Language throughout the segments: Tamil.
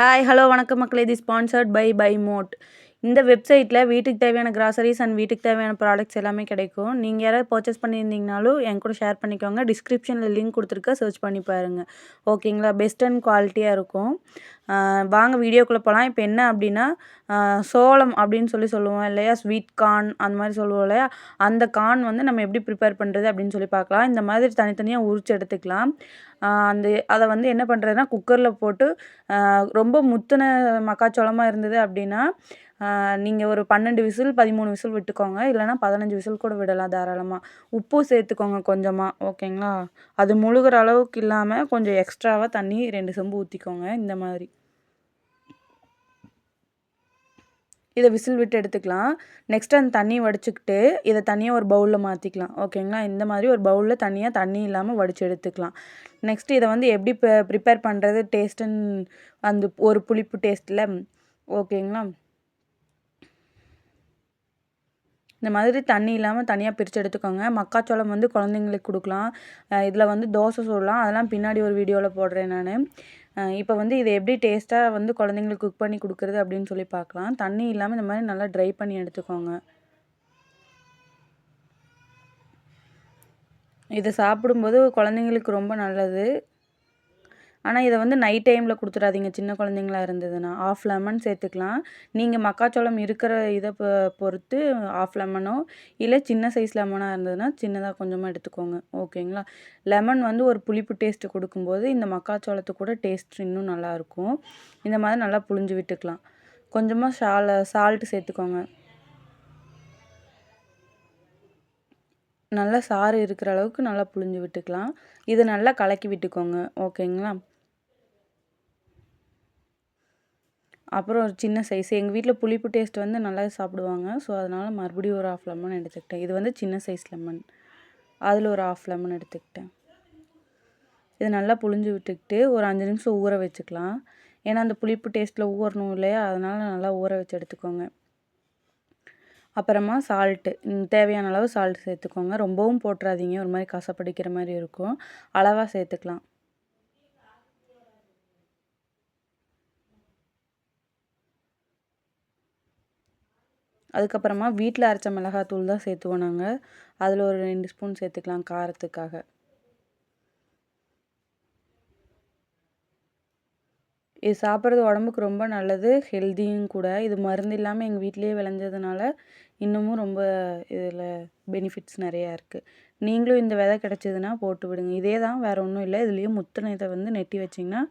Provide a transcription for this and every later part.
ஹாய் ஹலோ வணக்கம் மக்களே. இது ஸ்பான்சர்ட் பை பை மோட் இந்த வெப்சைட்டில் வீட்டுக்கு தேவையான கிராசரிஸ் அண்ட் வீட்டுக்கு தேவையான ப்ராடக்ட்ஸ் எல்லாமே கிடைக்கும். நீங்கள் யாராவது பர்ச்சேஸ் பண்ணியிருந்தீங்கனாலும் என் கூட ஷேர் பண்ணிக்கோங்க. டிஸ்கிரிப்ஷனில் லிங்க் கொடுத்துருக்க சர்ச் பண்ணி பாருங்கள் ஓகேங்களா பெஸ்ட் அண்ட் குவாலிட்டியாக இருக்கும். வாங்க வீடியோக்குள்ளே போகலாம் இப்போ என்ன அப்படின்னா சோளம் அப்படின்னு சொல்லி சொல்லுவோம் இல்லையா? ஸ்வீட் கார்ன் அந்த மாதிரி சொல்லுவோம் இல்லையா? அந்த கார்ன் வந்து நம்ம எப்படி ப்ரிப்பேர் பண்ணுறது அப்படின்னு சொல்லி பார்க்கலாம். இந்த மாதிரி தனித்தனியாக உரிச்சு எடுத்துக்கலாம். அந்த அதை வந்து என்ன பண்ணுறதுனா குக்கரில் போட்டு ரொம்ப முத்தின மக்காச்சோளமாக இருந்தது அப்படின்னா நீங்கள் ஒரு பன்னெண்டு விசில் பதிமூணு விசில் விட்டுக்கோங்க. இல்லைனா பதினஞ்சு விசில் கூட விடலாம் தாராளமாக உப்பு சேர்த்துக்கோங்க கொஞ்சமாக ஓகேங்களா? அது முழுகிற அளவுக்கு இல்லாமல் கொஞ்சம் எக்ஸ்ட்ராவாக தண்ணி ரெண்டு செம்பு ஊற்றிக்கோங்க இந்த மாதிரி. இதை விசில் விட்டு எடுத்துக்கலாம். நெக்ஸ்ட் அந்த தண்ணி வடிச்சுக்கிட்டு இதை தனியாக ஒரு பவுலில் மாற்றிக்கலாம் ஓகேங்களா? இந்த மாதிரி ஒரு பவுலில் தனியாக தண்ணி இல்லாமல் வடித்து எடுத்துக்கலாம். நெக்ஸ்ட் இதை வந்து எப்படி ப்ரிப்பேர் பண்ணுறது டேஸ்ட்டுன்னு அந்த ஒரு புளிப்பு டேஸ்ட்டில் ஓகேங்களா? இந்த மாதிரி தண்ணி இல்லாமல் தனியாக பிரித்து எடுத்துக்கோங்க. மக்காச்சோளம் வந்து குழந்தைங்களுக்கு கொடுக்கலாம். இதில் வந்து தோசை சுடலாம். அதெல்லாம் பின்னாடி ஒரு வீடியோவில் போடுறேன் நான். இப்போ வந்து இதை எப்படி டேஸ்ட்டாக வந்து குழந்தைங்களுக்கு குக் பண்ணி கொடுக்குறது அப்படின்னு சொல்லி பார்க்கலாம் தண்ணி இல்லாமல் இந்த மாதிரி நல்லா ட்ரை பண்ணி எடுத்துக்கோங்க. இதை சாப்பிடும்போது குழந்தைங்களுக்கு ரொம்ப நல்லது. ஆனால் இதை வந்து நைட் டைமில் கொடுத்துடாதீங்க. சின்ன குழந்தைங்களா இருந்ததுன்னா. ஆஃப் லெமன் சேர்த்துக்கலாம். நீங்கள் மக்காச்சோளம் இருக்கிற இதை பொ பொறுத்து ஆஃப் லெமனோ இல்லை சின்ன சைஸ் லெமனாக இருந்ததுன்னா சின்னதாக கொஞ்சமாக எடுத்துக்கோங்க. ஓகேங்களா? லெமன் வந்து ஒரு புளிப்பு டேஸ்ட்டு கொடுக்கும்போது இந்த மக்காச்சோளத்து கூட டேஸ்ட் இன்னும் நல்லாயிருக்கும் இந்த மாதிரி நல்லா புளிஞ்சு விட்டுக்கலாம். கொஞ்சமாக சால சால்ட்டு சேர்த்துக்கோங்க. நல்லா சாறு இருக்கிற அளவுக்கு நல்லா புளிஞ்சு விட்டுக்கலாம். இதை நல்லா கலக்கி விட்டுக்கோங்க. ஓகேங்களா? அப்புறம் ஒரு சின்ன சைஸ் எங்கள் வீட்டில் புளிப்பு டேஸ்ட் வந்து நல்லா சாப்பிடுவாங்க. ஸோ அதனால் மறுபடியும் ஒரு ஆஃப் லெமன் எடுத்துக்கிட்டேன். இது வந்து சின்ன சைஸ் லெமன் அதில் ஒரு ஆஃப் லெமன் எடுத்துக்கிட்டேன். இது நல்லா புளிஞ்சு விட்டுக்கிட்டு ஒரு அஞ்சு நிமிஷம் ஊற வச்சுக்கலாம். ஏன்னா அந்த புளிப்பு டேஸ்ட்டில் ஊறணும் இல்லையா? அதனால் நல்லா ஊற வச்சு எடுத்துக்கோங்க. அப்புறமா சால்ட்டு தேவையான அளவு சால்ட் சேர்த்துக்கோங்க. ரொம்பவும் போட்டுறாதீங்க. ஒரு மாதிரி கசப்படிக்கிற மாதிரி இருக்கும். அளவாக சேர்த்துக்கலாம். அதுக்கப்புறமா வீட்டில் அரைச்ச மிளகாத்தூள் தான் சேர்த்துவோம் நாங்கள். அதில் ஒரு ரெண்டு ஸ்பூன் சேர்த்துக்கலாம் காரத்துக்காக. இது சாப்பிட்றது உடம்புக்கு ரொம்ப நல்லது ஹெல்த்தியும் கூட. இது மருந்து இல்லாமல் எங்கள் வீட்டிலேயே விளைஞ்சதுனால இன்னமும் ரொம்ப இதில் பெனிஃபிட்ஸ் நிறையா இருக்குது நீங்களும் இந்த விதை கிடச்சிதுன்னா போட்டு விடுங்க. இதே தான் வேறு ஒன்றும் இல்லை. இதுலேயும் முத்தின இதை வந்து நெட்டி வச்சிங்கன்னா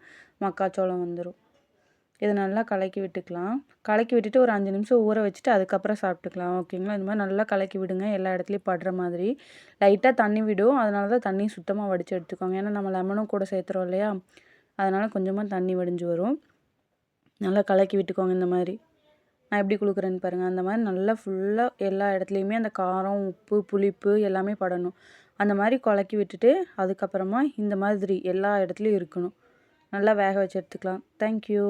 மக்காச்சோளம் வந்துடும் இதை நல்லா கலக்கி விட்டுக்கலாம். கலக்கி விட்டுட்டு ஒரு அஞ்சு நிமிஷம் ஊற வச்சுட்டு அதுக்கப்புறம் சாப்பிட்டுக்கலாம். ஓகேங்களா இந்த மாதிரி நல்லா கலக்கி விடுங்க. எல்லா இடத்துலையும் படுற மாதிரி. லைட்டாக தண்ணி விடும். அதனால தான் தண்ணி சுத்தமாக வடித்து எடுத்துக்கோங்க. ஏன்னா நம்ம லெமனும் கூட சேர்த்துறோம் இல்லையா? அதனால் கொஞ்சமாக தண்ணி வடிஞ்சு வரும். நல்லா கலக்கி விட்டுக்கோங்க இந்த மாதிரி. நான் எப்படி கொடுக்குறேன்னு பாருங்கள் அந்த மாதிரி நல்லா ஃபுல்லாக எல்லா இடத்துலையுமே அந்த காரம் உப்பு புளிப்பு எல்லாமே படணும். அந்த மாதிரி கலக்கி விட்டுட்டு அதுக்கப்புறமா இந்த மாதிரி எல்லா இடத்துலையும் இருக்கணும். நல்லா வேக வச்சு எடுத்துக்கலாம். தேங்க்யூ